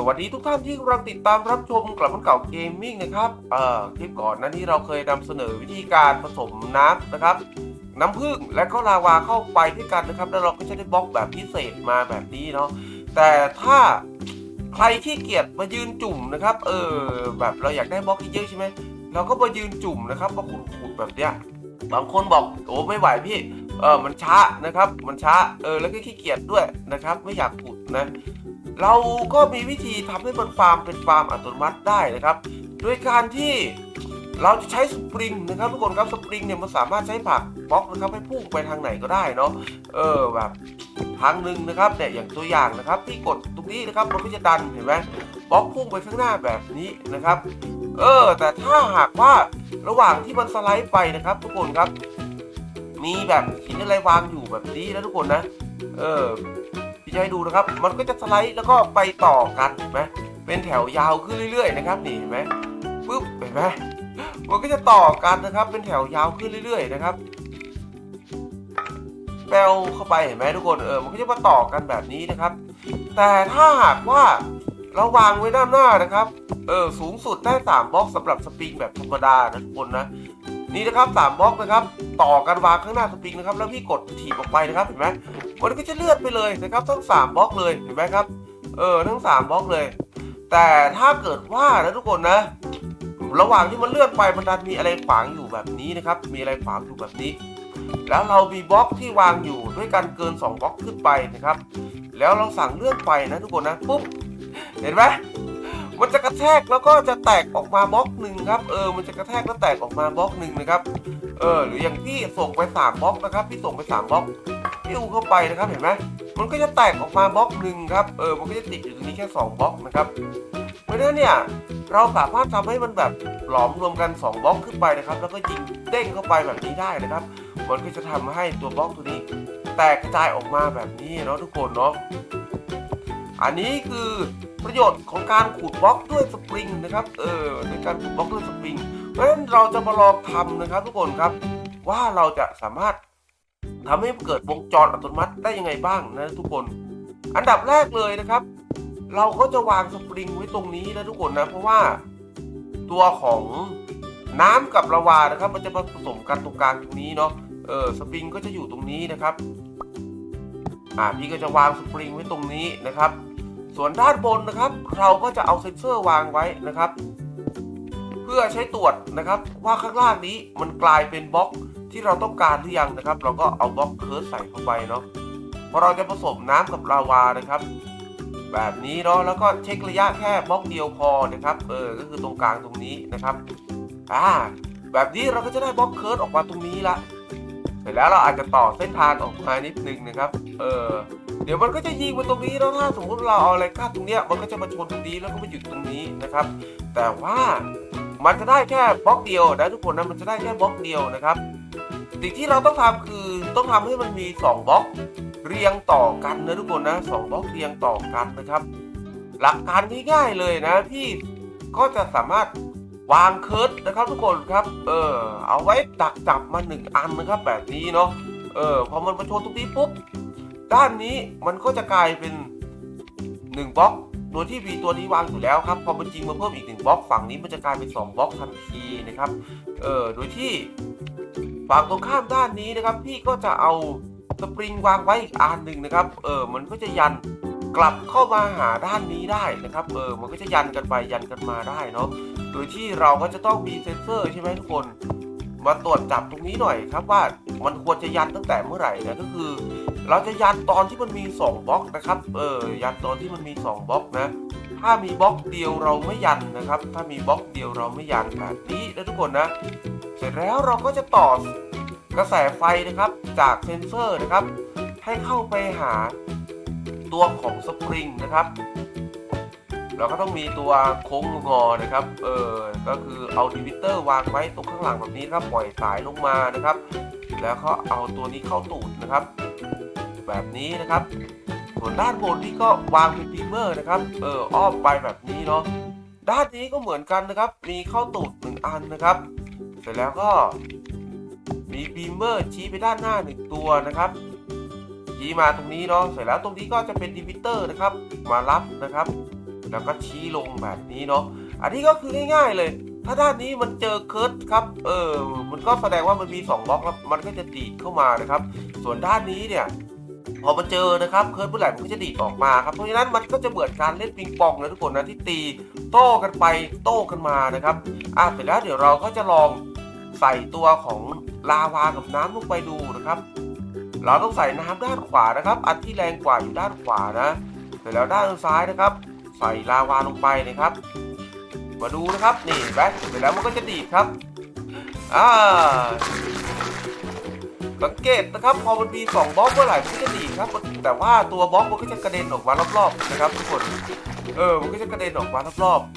สวัสดีทุกท่านที่กำลังติดตามรับชมกลับมันเก่าเกมมิ่งนะครับเอ่อคลิปก่อนนั้นที่เราเคยนำเสนอวิธีการผสมน้ำนะครับ น้ำผึ้งและก็ลาวาเข้าไปด้วยกันนะครับ แล้วเราก็จะได้บล็อกแบบพิเศษมาแบบนี้เนาะแต่ถ้าใครขี้เกียจมายืนจุ่มนะครับ เออแบบเราอยากได้บล็อกที่เยอะใช่ไหมเราก็มายืนจุ่มนะครับมาขุดๆแบบเนี้ยบางคนบอกโอ้ไม่ไหวพี่เออมันช้านะครับ มันช้าเออแล้วก็ขี้เกียจด้วยนะครับ ไม่อยากขุดนะ เราก็มีวิธีทำให้มันฟาร์มเป็นฟาร์มอัตโนมัติได้นะครับ โดยการที่เราจะใช้สปริงนะครับทุกคนครับสปริงเนี่ยมันสามารถใช้ผักบล็อกนะครับให้พุ่งไปทางไหนก็ได้เนาะเออแบบทางหนึ่งนะครับเนี่ยอย่างตัวอย่างนะครับที่กดตรงนี้นะครับมันก็จะดันเห็นไหมบล็อกพุ่งไปข้างหน้าแบบนี้นะครับ เออ แต่ถ้าหากว่าระหว่างที่มันสไลด์ไปนะครับ ทุกคนครับ มีแบบหินอะไรวางอยู่แบบนี้นะทุกคนนะ เออ พี่จะให้ดูนะครับ มันก็จะสไลด์แล้วก็ไปต่อกันเห็นไหมเป็นแถวยาวขึ้นเรื่อยๆนะครับนี่เห็นไหมปึ๊บเห็นไหมมันก็จะต่อกันนะครับ เป็นแถวยาวขึ้นเรื่อยๆนะครับแปลเข้าไปเห็นไหมทุกคนเออมันก็จะมาต่อกันแบบนี้นะครับ แต่ถ้าหากว่าเราวางไว้ด้านหน้านะครับเออสูงสุดได้3บล็อกสำหรับสปริงแบบธรรมดานะทุกคนนะนี่นะครับ3บล็อกนะครับ ต่อกันวางข้างหน้าสปริงนะครับ แล้วพี่กดถีบออกไปนะครับเห็นไหม มันก็จะเลื่อนไปเลยนะครับทั้ง 3บล็อกเลยเห็นไหมครับเออทั้ง 3บล็อกเลย แต่ถ้าเกิดว่านะทุกคนนะ ระหว่างที่มันเลื่อนไปมันดันมีอะไรขวางอยู่แบบนี้นะครับ มีอะไรขวางอยู่แบบนี้ แล้วเรามีบล็อกที่วางอยู่ด้วยกันเกิน 2บล็อกขึ้นไปนะครับ แล้วเราสั่งเลื่อนไปนะทุกคนนะปุ๊บเห็นไหมมันจะกระแทกแล้วก็จะแตกออกมาบล็อกหนึ่งครับ เออ มันจะกระแทกแล้วแตกออกมาบล็อกหนึ่งนะครับ เออ หรืออย่างที่ส่งไปสามบล็อกนะครับ พี่ส่งไปสามบล็อก ปิ้วเข้าไปนะครับเห็นไหมมันก็จะแตกออกมาบล็อกหนึ่งครับเออมันก็จะติดอยู่ตรงนี้แค่ 2บล็อกนะครับเพราะฉะนั้นเนี่ยเราสามารถทำให้มันแบบหลอมรวมกัน 2บล็อกขึ้นไปนะครับ แล้วก็ยิงเด้งเข้าไปแบบนี้ได้นะครับมันก็จะทำให้ตัวบล็อกตัวนี้แตกกระจายออกมาแบบนี้เนาะทุกคนเนาะอันนี้คือประโยชน์ของการขูดบล็อกด้วยสปริงนะครับเออในการขูดบล็อกด้วยสปริงเพราะฉะนั้นเราจะมาลองทำนะครับ ทุกคนครับว่าเราจะสามารถ ทำให้เกิดวงจรอัตโนมัติได้ยังไงบ้างนะทุกคน อันดับแรกเลยนะครับ เราก็จะวางสปริงไว้ตรงนี้นะทุกคนนะ เพราะว่าตัวของน้ำกับละวานะครับ มันจะมาผสมกันตรงกลางตรงนี้เนาะเออสปริงก็จะอยู่ตรงนี้นะครับอ่าพี่ก็จะวางสปริงไว้ตรงนี้นะครับ ส่วนด้านบนนะครับ เราก็จะเอาเซ็นเซอร์วางไว้นะครับ เพื่อใช้ตรวจนะครับ ว่าข้างล่างนี้มันกลายเป็นบล็อก ที่เราต้องการหรือยังนะครับ เราก็เอาบล็อกเคิร์สใส่เข้าไปเนาะพอเราจะผสมน้ำกับลาวานะครับ แบบนี้เนาะแล้วก็เช็คระยะแค่บล็อกเดียวพอนะครับเออก็คือตรงกลางตรงนี้นะครับอ่าแบบนี้เราก็จะได้บล็อกเคิร์สออกมาตรงนี้ละเสร็จแล้วเราอาจจะต่อเส้นทางออกมานิดนึงนะครับเออเดี๋ยวมันก็จะยิงมาตรงนี้แล้วถ้าสมมติเราเอาอะไรคาดตรงเนี้ยมันก็จะมาชนตรงนี้แล้วก็มาหยุดตรงนี้นะครับ แต่ว่ามันจะได้แค่บล็อกเดียวนะทุกคนนะมันจะได้แค่บล็อกเดียวนะครับ สิ่งที่เราต้องทำคือต้องทำให้มันมี 2บล็อกเรียงต่อกันนะทุกคนนะสองบล็อกเรียงต่อกันนะครับ หลักการง่ายๆเลยนะพี่ก็จะสามารถวางเคิร์ดนะครับทุกคนครับ เออเอาไว้ดักจับมาหนึ่งอันนะครับแบบนี้เนาะเออพอมันมาชนตรงนี้ปุ๊บด้านนี้มันก็จะกลายเป็นหนึ่งบล็อกโดยที่มีตัวนี้วางอยู่แล้วครับพอมันจริงมาเพิ่มอีกหนึ่งบล็อกฝั่งนี้มันจะกลายเป็นสองบล็อกทันทีนะครับเออโดยที่ ฝั่งตรงข้ามด้านนี้นะครับ พี่ก็จะเอาสปริงวางไว้อีกอันหนึ่งนะครับ เออมันก็จะยันกลับเข้ามาหาด้านนี้ได้นะครับ เออมันก็จะยันกันไปยันกันมาได้เนาะ โดยที่เราก็จะต้องมีเซ็นเซอร์ใช่ไหมทุกคน มาตรวจจับตรงนี้หน่อยครับว่ามันควรจะยันตั้งแต่เมื่อไหร่นะก็คือ เราจะยันตอนที่มันมี 2บล็อกนะครับ เออยันตอนที่มันมี 2บล็อกนะ ถ้ามีบล็อกเดียวเราไม่ยันนะครับ ถ้ามีบล็อกเดียวเราไม่ยันแบบนี้นะทุกคนนะ เสร็จแล้วเราก็จะต่อกระแสไฟนะครับจากเซนเซอร์นะครับ ให้เข้าไปหาตัวของสปริงนะครับ เราก็ต้องมีตัวโค้งงอนะครับ เออก็คือเอาดิวิเตอร์วางไว้ตรงข้างหลังแบบนี้ครับปล่อยสายลงมานะครับ แล้วก็เอาตัวนี้เข้าตูดนะครับ แบบนี้นะครับ ส่วนด้านบนนี่ก็วางเป็นบีเมอร์นะครับ เอออ้อมไปแบบนี้เนาะด้านนี้ก็เหมือนกันนะครับ มีเข้าตูดหนึ่งอันนะครับ ร็จแล้วก็มีบีมเมอร์ชี้ไปด้านหน้าหนึ่งตัวนะครับชี้มาตรงนี้เนาะเสร็จแล้วตรงนี้ก็จะเป็นดิวิเตอร์นะครับ มารับนะครับ แล้วก็ชี้ลงแบบนี้เนาะอันนี้ก็คือง่ายๆเลย ถ้าด้านนี้มันเจอเคิร์ดครับเออมันก็แสดงว่ามันมี2บล็อกแล้วมันก็จะดีดเข้ามานะครับ ส่วนด้านนี้เนี่ยพอมันเจอนะครับเคิร์ดเมื่อไหร่มันก็จะดีดออกมาครับเพราะฉะนั้นมันก็จะเหมือนการเล่นปิงปองนะทุกคนนะที่ตีโต้กันไปโต้กันมานะครับอะเสร็จแล้วเดี๋ยวเราก็จะลอง ใส่ตัวของลาวากับน้ำลงไปดูนะครับ เราต้องใส่น้ำด้านขวานะครับ อันที่แรงกว่าอยู่ด้านขวานะเสร็จแล้วด้านซ้ายนะครับ ใส่ลาวาลงไปนะครับ มาดูนะครับนี่เห็นไหมเสร็จแล้วมันก็จะดีดครับอ่าสังเกตนะครับพอมันมี2บล็อกเมื่อไหร่มันก็จะดีดครับ แต่ว่าตัวบล็อกมันก็จะกระเด็นออกมารอบๆนะครับทุกคน เออ มันก็จะกระเด็นออกมารอบๆ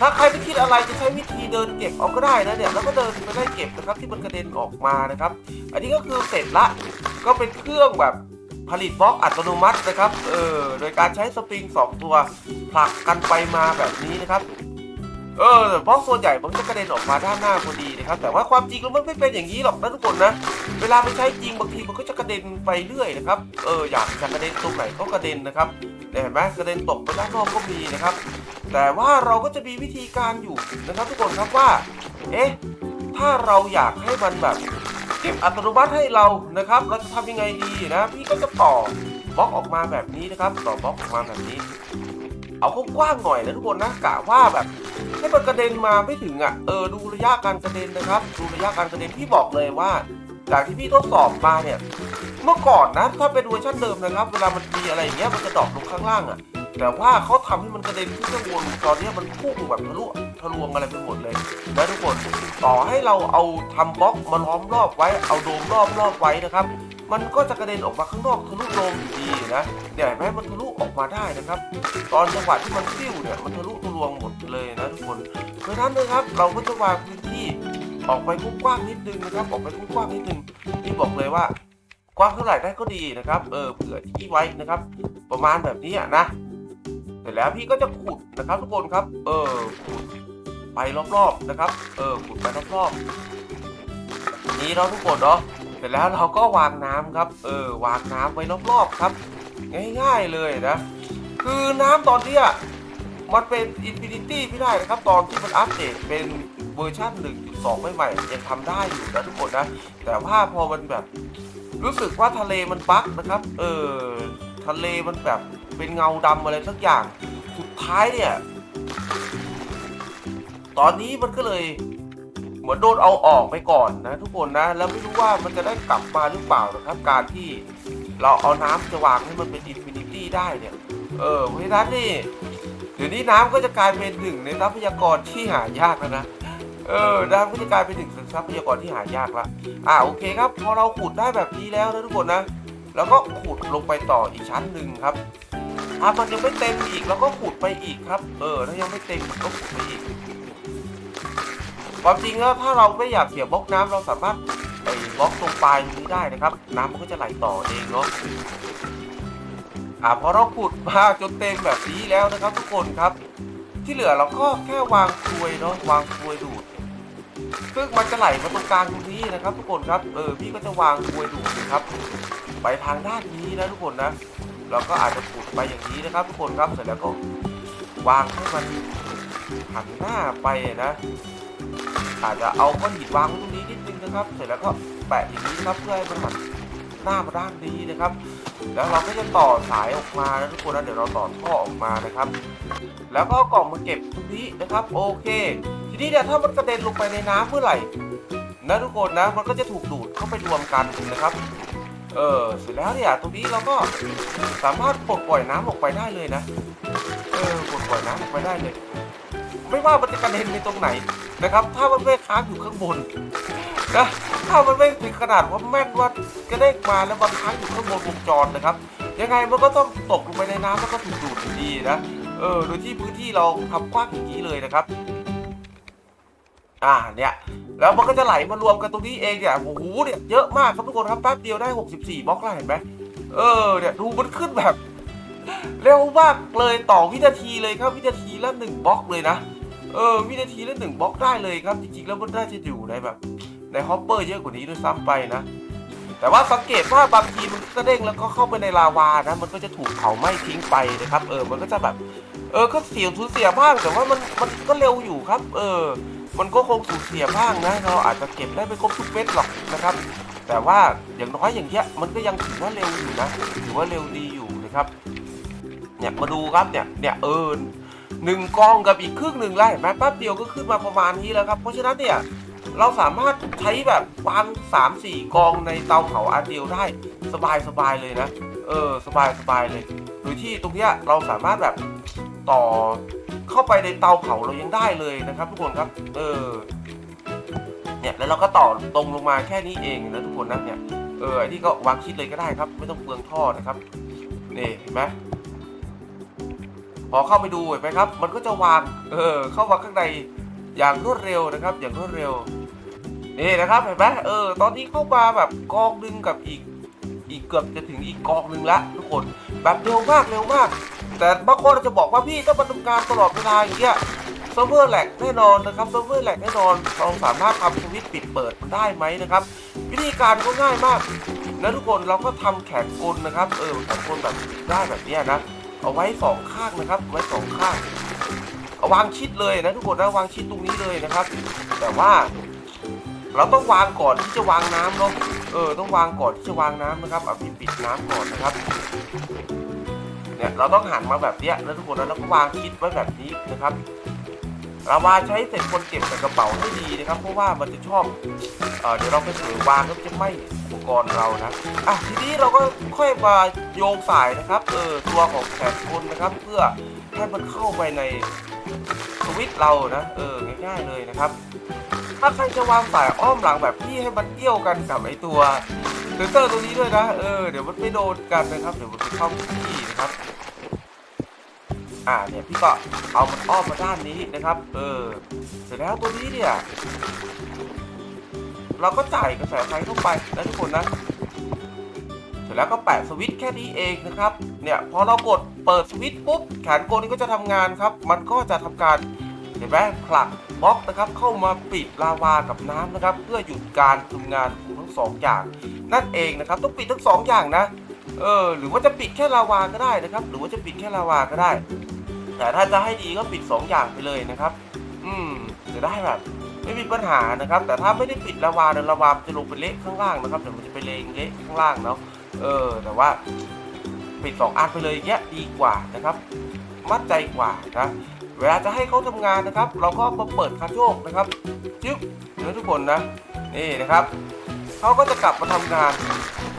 ถ้าใครไม่คิดอะไรจะใช้วิธีเดินเก็บเอาก็ได้นะเนี่ยแล้วก็เดินไปไล่เก็บนะครับที่มันกระเด็นออกมานะครับ อันนี้ก็คือเสร็จละก็เป็นเครื่องแบบผลิตบล็อกอัตโนมัตินะครับเออโดยการใช้สปริงสองตัวผลักกันไปมาแบบนี้นะครับเออบล็อกส่วนใหญ่มันจะกระเด็นออกมาด้านหน้าพอดีนะครับ แต่ว่าความจริงแล้วมันไม่เป็นอย่างนี้หรอกนะทุกคนนะ เวลาไปใช้จริงบางทีมันก็จะกระเด็นไปเรื่อยนะครับ เอออยากจะกระเด็นตรงไหนก็กระเด็นนะครับ เห็นไหมกระเด็นตกไปด้านนอกก็มีนะครับ แต่ว่าเราก็จะมีวิธีการอยู่นะครับทุกคนครับว่า เอ๊ะ ถ้าเราอยากให้มันแบบเก็บอัตโนมัติให้เรานะครับ เราจะทำยังไงดีนะ พี่ก็จะต่อบล็อกออกมาแบบนี้นะครับ ต่อบล็อกออกมาแบบนี้ เอากว้างๆหน่อยนะทุกคนนะกะว่าแบบให้มันกระเด็นมาไม่ถึงอะ เออดูระยะการกระเด็นนะครับ ดูระยะการกระเด็นพี่บอกเลยว่า จากที่พี่ทดสอบมาเนี่ย เมื่อก่อนนะถ้าเป็นเวอร์ชันเดิมนะครับ เวลามันมีอะไรอย่างเงี้ยมันจะดรอปลงข้างล่างอะ แต่ว่าเขาทำให้มันกระเด็นขึ้นข้างบนตอนนี้มันพุ่งแบบทะลุทะลวงอะไรไปหมดเลยนะทุกคนต่อให้เราเอาทำบล็อกมาล้อมรอบไว้ เอาโดมรอบรอบไว้นะครับมันก็จะกระเด็นออกมาข้างนอกทะลุโดมอยู่ดีนะเนี่ยเห็นไหมมันทะลุออกมาได้นะครับ ตอนจังหวะที่มันฟิวเนี่ยมันทะลุทะลวงหมดเลยนะทุกคนเพราะนั้นนะครับเราก็จะวางพื้น ออกไปกว้างๆนิดนึงนะครับ ออกไปกว้างๆนิดนึงที่บอกเลยว่ากว้างเท่าไหร่ได้ก็ดีนะครับ เออเผื่อที่ไว้นะครับ ประมาณแบบนี้นะเสร็จแล้วพี่ก็จะขุดนะครับ ทุกคนครับ เออขุดไปรอบๆนะครับ เออขุดไปรอบๆนี้เนาทุกคนเนาะเสร็จแล้วเราก็วางน้ำครับ เออวางน้ำไว้รอบๆครับ ง่าย ๆเลยนะ คือน้ำตอนเนี้ยมันเป็นอินฟินิตี้ไม่ได้นะครับ ตอนที่มันอัปเดตเป็น เวอร์ชัน1.2 ใหม่ๆยังทำได้อยู่นะทุกคนนะ แต่ว่าพอมันแบบ รู้สึกว่าทะเลมันบั๊กนะครับ เออทะเลมันแบบเป็นเงาดำอะไรสักอย่าง สุดท้ายเนี่ย ตอนนี้มันก็เลยเหมือนโดนเอาออกไปก่อนนะทุกคนนะ แล้วไม่รู้ว่ามันจะได้กลับมาหรือเปล่านะครับ การที่เราเอาน้ำจะวางให้มันเป็นอินฟินิตี้ได้เนี่ย เออเพราะฉะนั้นนี่เดี๋ยวนี้น้ำก็จะกลายเป็นหนึ่งในทรัพยากรที่หายากแล้วนะ เออน้ำก็จะกลายเป็นหนึ่งทรัพยากรที่หายากละอ่าโอเคครับ พอเราขุดได้แบบนี้แล้วนะทุกคนนะแล้วก็ขุดลงไปต่ออีกชั้นหนึ่งครับถ้ามันยังไม่เต็มอีกเราก็ขุดไปอีกครับ เออ ถ้ายังไม่เต็มก็ขุดไปอีกความจริงแล้วถ้าเราไม่อยากเสียบล็อกน้ำเราสามารถไอ้บล็อกตรงปลายนี้ได้นะครับ น้ำมันก็จะไหลต่อเองเนาะอ่าพอเราขุดมาจนเต็มแบบนี้แล้วนะครับ ทุกคนครับ ที่เหลือเราก็แค่วางกลวยเนาะวางกลวยดูด ซึ่งมันจะไหลมาตรงกลางตรงนี้นะครับ ทุกคนครับ เออพี่ก็จะวางกลวยดูดนะครับ ไปทางด้านนี้นะทุกคนนะ เราก็อาจจะขุดไปอย่างนี้นะครับ ทุกคนครับ เสร็จแล้วก็วางให้มันหันหน้าไปนะ อาจจะเอาก้อนหินวางไว้ตรงนี้นิดนึงนะครับ เสร็จแล้วก็แปะอย่างนี้นะครับเพื่อให้มันหันหน้ามาด้านนี้นะครับ แล้วเราก็จะต่อสายออกมานะทุกคนนะเดี๋ยวเราต่อท่อออกมานะครับ แล้วก็กล่องมาเก็บตรงนี้นะครับ โอเค ทีนี้เนี่ยถ้ามันกระเด็นลงไปในน้ำเมื่อไหร่นะทุกคนนะมันก็จะถูกดูดเข้าไปรวมกันนะครับ เออเสร็จแล้วเนี่ยตรงนี้เราก็สามารถปลดปล่อยน้ำออกไปได้เลยนะเออปลดปล่อยน้ำออกไปได้เลย ไม่ว่ามันจะกระเด็นไปตรงไหนนะครับ ถ้ามันไม่ค้างอยู่ข้างบนนะถ้ามันไม่ถึงขนาดว่าแม่นว่ากระเด้งมาแล้วมันค้างอยู่ข้างบนวงจรนะครับ ยังไงมันก็ต้องตกลงไปในน้ำแล้วก็ถูกดูดอยู่ดีนะเออโดยที่พื้นที่เราทำกว้างอย่างนี้เลยนะครับ อ่าเนี่ยแล้วมันก็จะไหลมารวมกันตรงนี้เองเนี่ยโอ้โหเนี่ยเยอะมากครับทุกคนครับแป๊บเดียวได้ 64บล็อกแล้วเห็นไหมเออเนี่ยดูมันขึ้นแบบเร็วมากเลยต่อวินาทีเลยครับวินาทีละหนึ่งบล็อกเลยนะเออวินาทีละหนึ่งบล็อกได้เลยครับจริงๆแล้วมันน่าจะอยู่ในแบบในฮอปเปอร์เยอะกว่านี้ด้วยซ้ำไปนะแต่ว่าสังเกตว่าบางทีมันก็เด้งแล้วก็เข้าไปในลาวานะมันก็จะถูกเผาไหม้ทิ้งไปนะครับ เออมันก็จะแบบ เออก็เสียสูญเสียบ้างแต่ว่ามันมันก็เร็วอยู่ครับ เออ มันก็คงสูญเสียบ้างนะเราอาจจะเก็บได้ไม่ครบทุกเม็ดหรอกนะครับ แต่ว่าอย่างน้อยอย่างเงี้ยมันก็ยังถือว่าเร็วอยู่นะถือว่าเร็วดีอยู่นะครับเนี่ยมาดูครับเนี่ยเนี่ยเออหนึ่งกองกับอีกครึ่งหนึ่งแล้วเห็นไหมแป๊บเดียวก็ขึ้นมาประมาณนี้แล้วครับเพราะฉะนั้นเนี่ยเราสามารถใช้แบบวางสามสี่กองในเตาเผาอันเดียวได้ สบายสบายเลยนะ เออ สบายสบายเลย โดยที่ตรงเนี้ยเราสามารถแบบต่อ เข้าไปในเตาเผาเรายังได้เลยนะครับ ทุกคนครับ เออ เนี่ยแล้วเราก็ต่อตรงลงมาแค่นี้เองนะทุกคนนะเนี่ย เออไอ้นี่ก็วางชิดเลยก็ได้ครับ ไม่ต้องเปลืองท่อนะครับนี่เห็นไหมพอเข้าไปดูเห็นไหมครับ มันก็จะวาง เออ เข้ามาข้างในอย่างรวดเร็วนะครับ อย่างรวดเร็วนี่นะครับเห็นไหมเออ ตอนนี้เข้ามาแบบกองหนึงกับอีก อีกเกือบจะถึงอีกกองหนึ่งละทุกคนแบบเร็วมากเร็วมาก แต่บางคนจะบอกว่าพี่ถ้ามันทำการตลอดเวลาอย่างเงี้ยเซิร์ฟเวอร์แหลกแน่นอนนะครับเซิร์ฟเวอร์แหลกแน่นอนเราสามารถทำสวิตช์ปิดเปิดมันได้ไหมนะครับ วิธีการก็ง่ายมากนะทุกคนเราก็ทำแขนกลนะครับ เออแขนกลแบบได้แบบเนี้ยนะ เอาไว้สองข้างนะครับไว้สองข้างเอาวางชิดเลยนะทุกคนนะวางชิดตรงนี้เลยนะครับ แต่ว่า เราต้องวางก่อนที่จะวางน้ำเนาะเออต้องวางก่อนที่จะวางน้ำนะครับเอาปิดปิดน้ำก่อนนะครับ เนี่ยเราต้องหันมาแบบเนี้ยแล้วทุกคนแล้วก็วางชิดไว้แบบนี้นะครับเราวางใช้เสร็จคนเก็บใส่กระเป๋าให้ดีนะครับ เพราะว่ามันจะชอบเออเดี๋ยวเราไปเผลอวางแล้วจะไม่อุปกรณ์เรานะอะทีนี้เราก็ค่อยมาโยงสายนะครับเออตัวของแขนกลนะครับ เพื่อให้มันเข้าไปในสวิต์เรานะเออง่ายๆเลยนะครับ ถ้าใครจะวางสายอ้อมหลังแบบพี่ให้มันเกี่ยวกันกับไอตัวเซนเซอร์ตัวนี้ด้วยนะ เออ เดี๋ยวมันไม่โดนกันนะครับ เดี๋ยวมันไปเข้าที่นะครับ อ่า เนี่ย พี่ก็เอามันอ้อมมาด้านนี้นะครับ เออ เสร็จแล้วตัวนี้เนี่ย เราก็จ่ายกระแสไฟเข้าไปนะทุกคนนะ เสร็จแล้วก็แปะสวิตช์แค่นี้เองนะครับ เนี่ย พอเรากดเปิดสวิตช์ปุ๊บ แขนกลนี้ก็จะทำงานครับ มันก็จะทำการ เห็นไหมผลักบล็อกนะครับเข้ามาปิดลาวากับน้ำนะครับ เพื่อหยุดการทำงานของทั้งสองอย่าง นั่นเองนะครับต้องปิดทั้งสองอย่างนะเออหรือว่าจะปิดแค่ลาวาก็ได้นะครับ หรือว่าจะปิดแค่ลาวาก็ได้ แต่ถ้าจะให้ดีก็ปิดสองอย่างไปเลยนะครับ อืมจะได้แบบไม่มีปัญหานะครับ แต่ถ้าไม่ได้ปิดลาวาเนี่ยลาวาจะลงไปเละข้างล่างนะครับเดี๋ยวมันจะไปเลงเละข้างล่างเนาะเออ แต่ว่าปิดสองอันไปเลยอย่ดีกว่านะครับ มั่นใจกว่านะ เวลาจะให้เขาทำงานนะครับ เราก็มาเปิดคาโยกนะครับจึ๊บเดี๋ยวทุกคนนะนี่นะครับเขาก็จะกลับมาทำงาน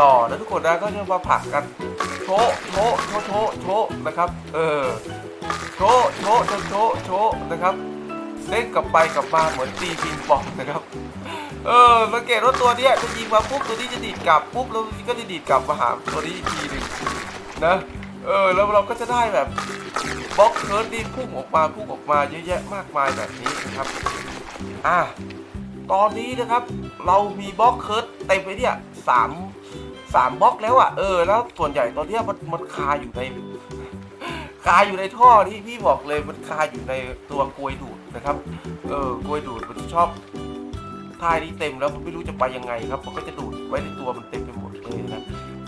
ต่อนะทุกคนนะก็จะมาผลักกันโชะโชะโชะโชโชะนะครับเออโชะโชะโชะโชโชะนะครับเล่นกลับไปกลับมาเหมือนตีปิงปองนะครับเออสังเกตว่าตัวนี้จะยิงมาปุ๊บตัวนี้จะดีดกลับปุ๊บแล้วก็จะดีดกลับมาหาตัวนี้อีกทีหนึ่งนะ เออแล้วเราก็จะได้แบบบล็อกเคิร์ดนี่พุ่งออกมาพุ่งออกมาเยอะแยะมากมายแบบนี้นะครับอะตอนนี้นะครับ เรามีบล็อกเคิร์ดเต็มไปเนี่ยสามสามบล็อกแล้วอะเออแล้วส่วนใหญ่ตอนเนี้ยมันมันคาอยู่ในคาอยู่ในท่อที่พี่บอกเลยมันคาอยู่ในตัวกลวยดูดนะครับ เออกลวยดูดมันชอบท่ายนี้เต็มแล้วมันไม่รู้จะไปยังไงครับ มันก็จะดูดไว้ในตัวมันเต็มไปหมดเลยนะ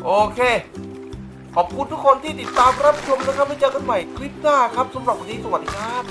โอเค ขอบคุณทุกคนที่ติดตามรับชมนะครับไว้เจอกันใหม่คลิปหน้าครับสำหรับวันนี้สวัสดีครับ